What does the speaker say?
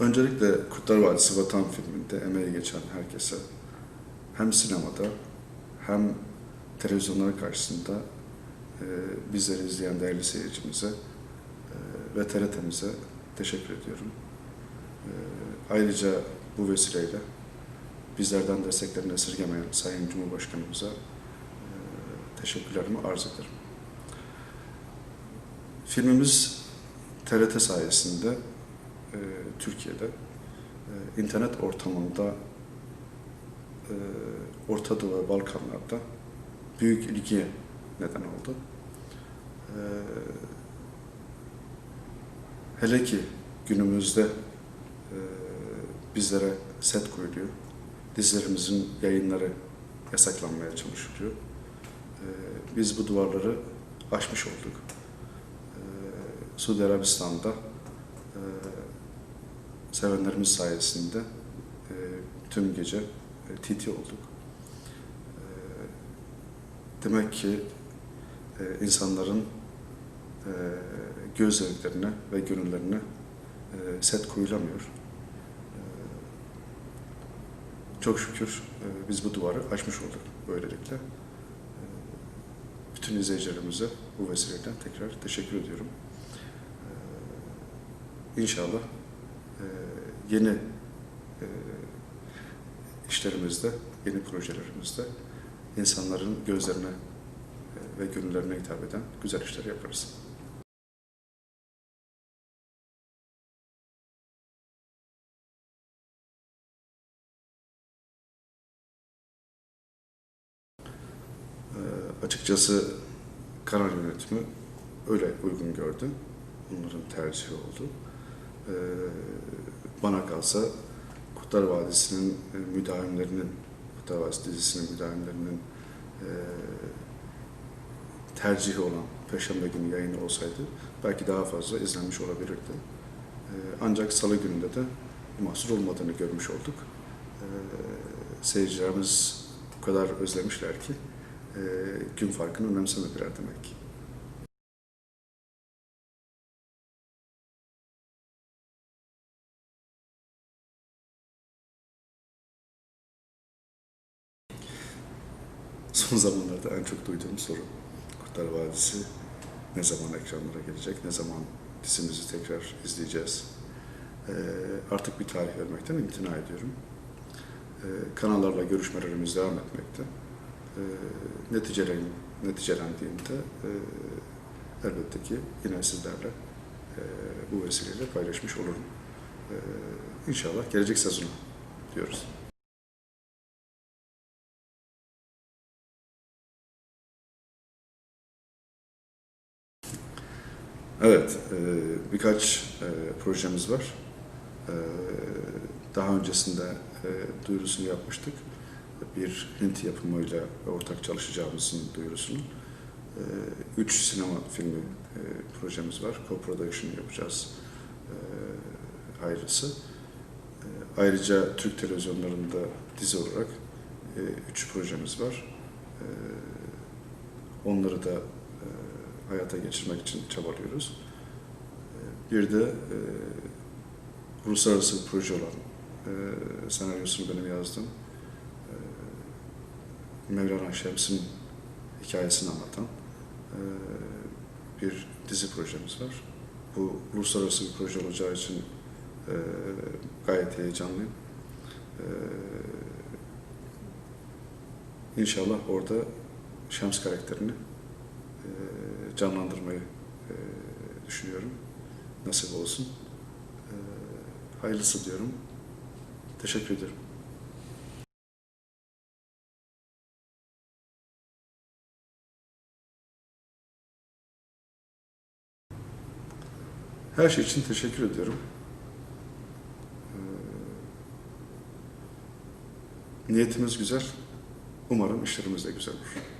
Öncelikle Kurtlar Vadisi Vatan filminde emeği geçen herkese hem sinemada hem televizyonlar karşısında e, bizleri izleyen değerli seyircimize e, ve TRT'mize teşekkür ediyorum. E, ayrıca bu vesileyle bizlerden desteklerini esirgemeyen Sayın Cumhurbaşkanımıza e, teşekkürlerimi arz ederim. Filmimiz TRT sayesinde e, Türkiye'de e, internet ortamında e, Orta Doğu ve Balkanlarda büyük ilgiye neden oldu. E, hele ki günümüzde e, bizlere set koyuluyor. Dizilerimizin yayınları yasaklanmaya çalışılıyor. E, biz bu duvarları aşmış olduk. E, Suudi Arabistan'da e, sevenlerimiz sayesinde e, tüm gece e, TT olduk. E, demek ki insanların e, göz zevklerine ve gönüllerine set koyulamıyor. Çok şükür biz bu duvarı aşmış olduk böylelikle. Bütün izleyicilerimize bu vesileyle tekrar teşekkür ediyorum. E, İnşallah yeni e, işlerimizde, yeni projelerimizde insanların gözlerine e, ve gönüllerine hitap eden güzel işler yaparız. E, açıkçası kanal yönetimi öyle uygun gördü. Onların tercihi oldu. E, bana kalsa Kurtlar Vadisi'nin e, müdavimlerinin, Kurtlar Vadisi dizisinin müdavimlerinin e, tercihi olan Perşembe günü yayını olsaydı belki daha fazla izlenmiş olabilirdi. E, ancak Salı gününde de mahsur olmadığını görmüş olduk. E, seyircilerimiz o kadar özlemişler ki gün farkını önemsemediler demek ki. Son zamanlarda en çok duyduğum soru Kurtlar Vadisi ne zaman ekranlara gelecek, ne zaman dizimizi tekrar izleyeceğiz. Ee, artık bir tarih vermekten imtina ediyorum. Ee, kanallarla görüşmelerimiz devam etmekte. Ee, neticelen, neticelendiğinde e, elbette ki yine sizlerle e, bu vesileyle paylaşmış olurum. Ee, inşallah gelecek sezonu diyoruz. Evet, e, birkaç e, projemiz var. E, daha öncesinde duyurusunu yapmıştık. Bir Hint yapımıyla ortak çalışacağımızın duyurusunu. Üç sinema filmi projemiz var. Co-production yapacağız. Hayırlısı. E, ayrıca Türk televizyonlarında dizi olarak üç projemiz var. Onları da hayata geçirmek için çabalıyoruz. E, Bir de e, uluslararası bir proje olan, e, senaryosunu benim yazdım. E, Mevlana Şems'in hikayesini anlatan e, bir dizi projemiz var. Bu uluslararası bir proje olacağı için e, gayet heyecanlıyım. E, İnşallah orada Şems karakterini canlandırmayı e, düşünüyorum. Nasip olsun. E, hayırlısı diyorum. Teşekkür ederim. Her şey için teşekkür ediyorum. E, niyetimiz güzel. Umarım işlerimiz de güzel olur.